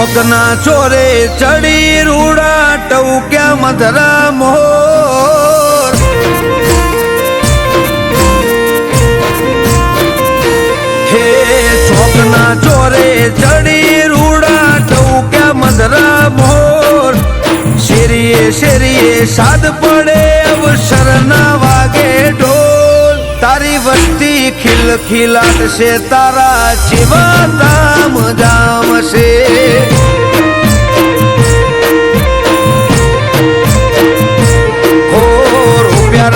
ચોકના ચોરે ચડી રૂડા ટવક્યા મધરા મોર. હે ચોકના ચોરે ચડી રૂડા ટવક્યા મધરા મોર. શેરીએ શેરીએ સાદ પડે અવસર ના વાગે ઢોલ તારી વસ્તી ખીલ છે તારા જીવા તામ જામ છે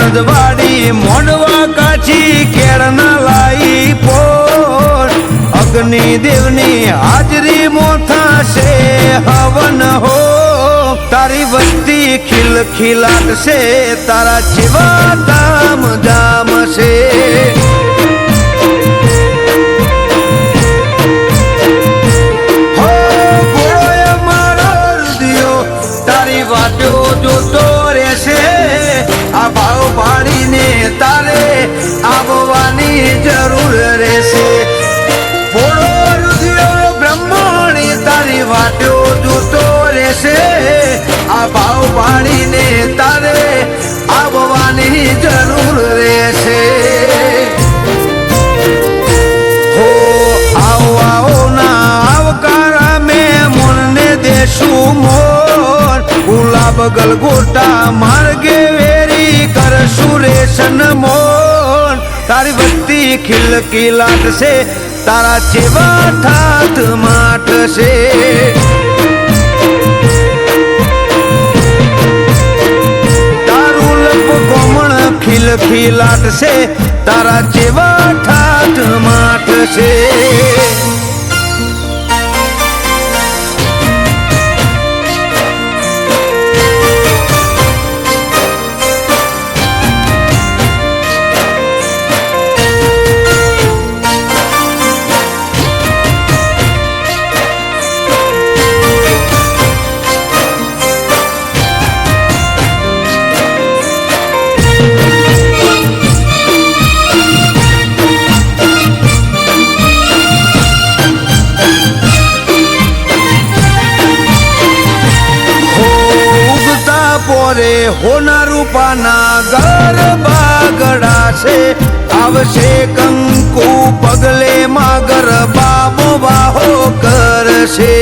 રજવાડી મોડવા કાચી કેળના લાઈ પોર. અગ્નિ દેવની હાજરી મોથા છે હવન હો તારી વસ્તી ખીલ ખીલાટ છે તારા જેવા ધામ ધામ છે. રહેશે આ ભાવ પાડીને તારે આવવાની જરૂર રહેશે. હો, આવો આવો ના આવકારા મેં મોરને દેશું મોર. ગુલાબ ગલગોટા માર્ગે વેરી કરશું રેશન મોર. તારી વસ્તી ખીલકી લાટશે તારા જેવા થાત માઠ કોમણ લાટશે તારા જેવા ઠાઠ માઠ છે પોરે હોના રૂપાના ગરબા ગડા છે. આવશે કંકુ પગલે માં ગરબા મોવાહો કરશે.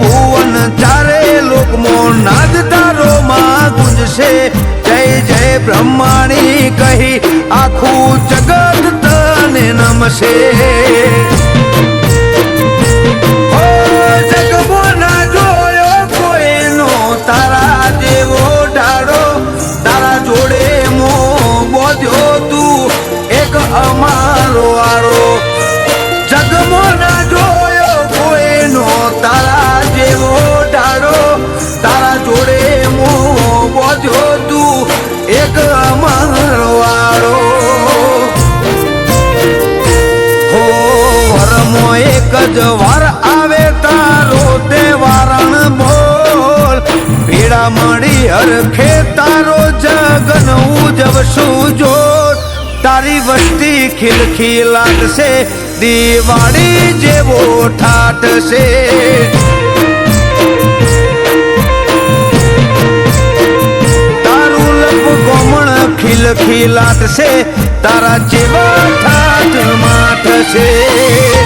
ભુવન, ચારે લોકમો નાદ તારો માં ગુંજશે. જય જય બ્રહ્માણી કહી, આખું જગત તને નમશે. એક જ વાર આવે તારો તે વારણ બોલ. પીડા મળી હરખે તારો જગન ઉજવશું જો તારી વસ્તી ખીલખી લાગશે, દિવાળી જેવો ઠાટશે. તારું લપ ગોમણ ખીલ ખીલાટ છે તારા જેવા ઠાઠ માઠ છે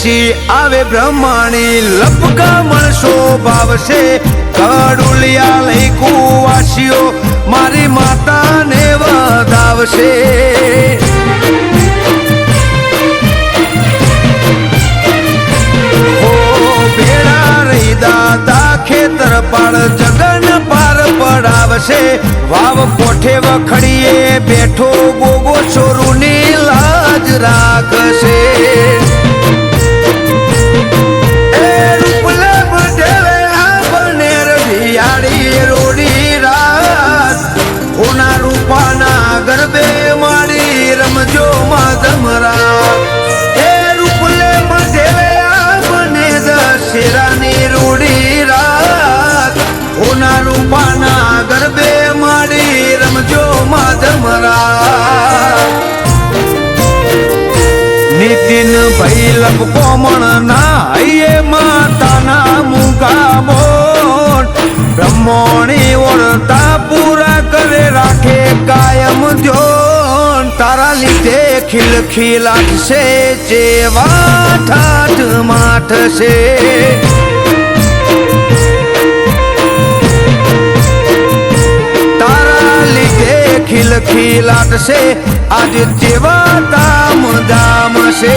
પછી આવે બ્રહ્માણી, લપકા મળશો ભાવશે. કડુલિયા લઈ કુવાસીઓ મારી માતાને વધાવશે દાદા, ખેતર જગન પાર પડાવશે. વાવ કોઠે વખડીએ બેઠો ગોગો છોરુની લાજ રાખશે. ખીલખી લાગશે જેવા ઠાઠ માઠશે. તારા લીધે ખીલખી લાગશે આજે જેવા કામ દામ છે